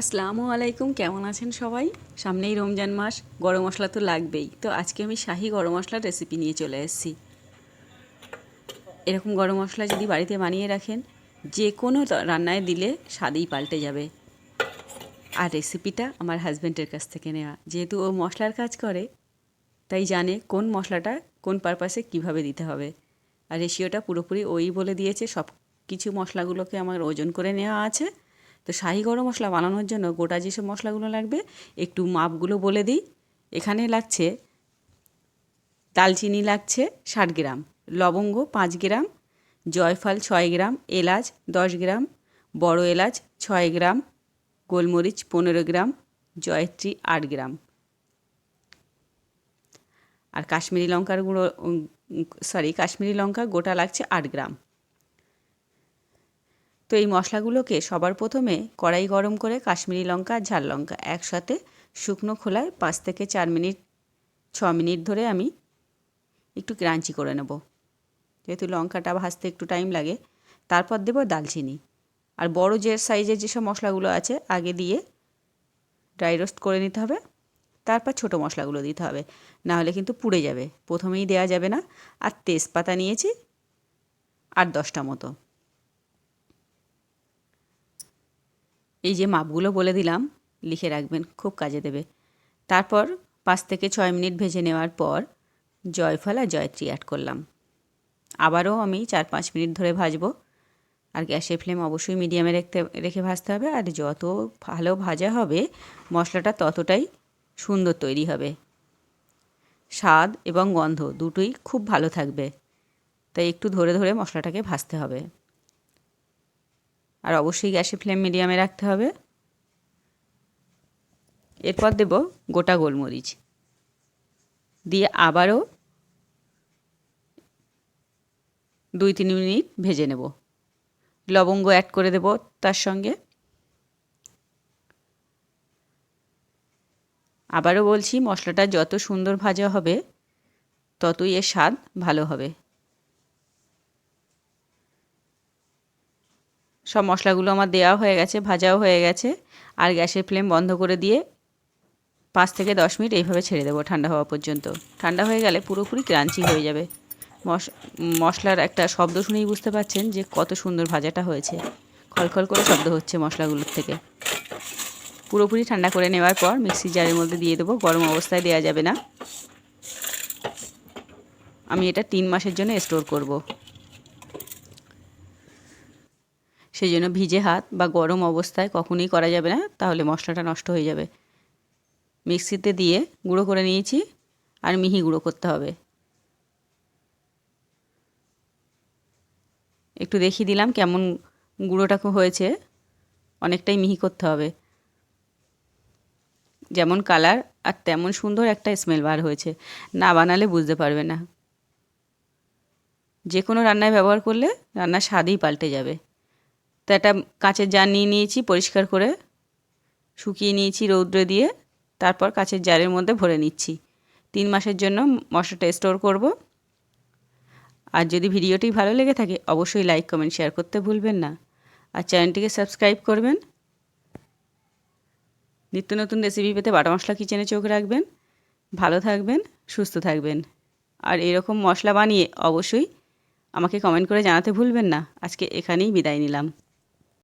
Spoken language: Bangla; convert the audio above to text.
আসসালামু আলাইকুম, কেমন আছেন সবাই? সামনেই রমজান মাস, গরম মশলা তো লাগবেই। তো আজকে আমি শাহি গরম মশলার রেসিপি নিয়ে চলে এসেছি। এরকম গরম মশলা যদি বাড়িতে বানিয়ে রাখেন, যে কোনো রান্নায় দিলে স্বাদেই পাল্টে যাবে। আর রেসিপিটা আমার হাজব্যান্ডের কাছ থেকে নেওয়া। যেহেতু ও মশলার কাজ করে, তাই জানে কোন মশলাটা কোন পারপাসে কীভাবে দিতে হবে। আর রেশিওটা পুরোপুরি ওই বলে দিয়েছে সব কিছু মশলাগুলোকে আমার ওজন করে নেওয়া আছে। তো শাহি গরম মশলা বানানোর জন্য গোটা যেসব মশলাগুলো লাগবে, একটু মাপগুলো বলে দিই। এখানে লাগছে দালচিনি লাগছে ষাট গ্রাম, লবঙ্গ পাঁচ গ্রাম, জয়ফল ছয় গ্রাম, এলাচ দশ গ্রাম, বড় এলাচ ছয় গ্রাম, গোলমরিচ পনেরো গ্রাম, জয়ত্রী আট গ্রাম। আর কাশ্মীরি লঙ্কার গুঁড়ো সরি কাশ্মীরি লঙ্কা গোটা লাগছে আট গ্রাম। তো এই মশলাগুলোকে সবার প্রথমে কড়াই গরম করে কাশ্মীরি লঙ্কা আর ঝাল লঙ্কা একসাথে শুকনো খোলায় পাঁচ থেকে চার মিনিট, ছ মিনিট ধরে আমি একটু ক্রাঞ্চি করে নেব। যেহেতু লঙ্কাটা ভাজতে একটু টাইম লাগে, তারপর দেব দালচিনি। আর বড় যে সাইজের যেসব মশলাগুলো আছে, আগে দিয়ে ড্রাই রোস্ট করে নিতে হবে, তারপর ছোটো মশলাগুলো দিতে হবে। না হলে কিন্তু পুড়ে যাবে, প্রথমেই দেওয়া যাবে না। আর তেজপাতা নিয়েছি আট দশটা মতো। এই যে মাপগুলো বলে দিলাম, লিখে রাখবেন, খুব কাজে দেবে। তারপর পাঁচ থেকে ছয় মিনিট ভেজে নেওয়ার পর জয়ফল আর জয়ত্রী অ্যাড করলাম। আবারও আমি চার পাঁচ মিনিট ধরে ভাজবো। আর গ্যাসের ফ্লেম অবশ্যই মিডিয়ামে রাখতে, রেখে ভাজতে হবে। আর যত ভালো ভাজা হবে, মশলাটা ততটাই সুন্দর তৈরি হবে। স্বাদ এবং গন্ধ দুটোই খুব ভালো থাকবে। তাই একটু ধরে ধরে মশলাটাকে ভাজতে হবে। আর অবশ্যই গ্যাসে ফ্লেম মিডিয়ামে রাখতে হবে। এরপর দেব গোটা গোলমরিচ। দিয়ে আবারও দুই তিন মিনিট ভেজে নেব। লবঙ্গ অ্যাড করে দেব তার সঙ্গে। আবারও বলছি, মশলাটা যত সুন্দর ভাজা হবে, ততই এর স্বাদ ভালো হবে। সব মশলাগুলো আমার দেওয়া হয়ে গেছে, ভাজাও হয়ে গেছে। আর গ্যাসের ফ্লেম বন্ধ করে দিয়ে পাঁচ থেকে দশ মিনিট এইভাবে ছেড়ে দেবো ঠান্ডা হওয়া পর্যন্ত। ঠান্ডা হয়ে গেলে পুরোপুরি ক্রাঞ্চি হয়ে যাবে। মশ, মশলার একটা শব্দ শুনেই বুঝতে পারছেন যে কত সুন্দর ভাজাটা হয়েছে। খলখল করে শব্দ হচ্ছে মশলাগুলোর থেকে। পুরোপুরি ঠান্ডা করে নেওয়ার পর মিক্সির জারের মধ্যে দিয়ে দেবো, গরম অবস্থায় দেওয়া যাবে না। আমি এটা তিন মাসের জন্য স্টোর করব। সেই জন্য ভিজে হাত বা গরম অবস্থায় কখনোই করা যাবে না, তাহলে মশলাটা নষ্ট হয়ে যাবে। মিক্সিতে দিয়ে গুঁড়ো করে নিয়েছি আর মিহি গুঁড়ো করতে হবে। একটু দেখিয়ে দিলাম কেমন গুঁড়োটা হয়েছে, অনেকটাই মিহি করতে হবে। যেমন কালার আর তেমন সুন্দর একটা স্মেল বার হয়েছে, না বানালে বুঝতে পারবে না। যে কোনো রান্নায় ব্যবহার করলে রান্নার স্বাদই পাল্টে যাবে। তো একটা কাঁচের জার নিয়ে নিয়েছি, পরিষ্কার করে শুকিয়ে নিয়েছি রৌদ্রে দিয়ে, তারপর কাঁচের জারের মধ্যে ভরে নিচ্ছি। তিন মাসের জন্য মশলাটা স্টোর করব। আর যদি ভিডিওটি ভালো লেগে থাকে, অবশ্যই লাইক, কমেন্ট, শেয়ার করতে ভুলবেন না। আর চ্যানেলটিকে সাবস্ক্রাইব করবেন। নিত্য নতুন রেসিপি পেতে বাটা মশলা কিচেনে চোখ রাখবেন। ভালো থাকবেন, সুস্থ থাকবেন। আর এরকম মশলা বানিয়ে অবশ্যই আমাকে কমেন্ট করে জানাতে ভুলবেন না। আজকে এখানেই বিদায় নিলাম।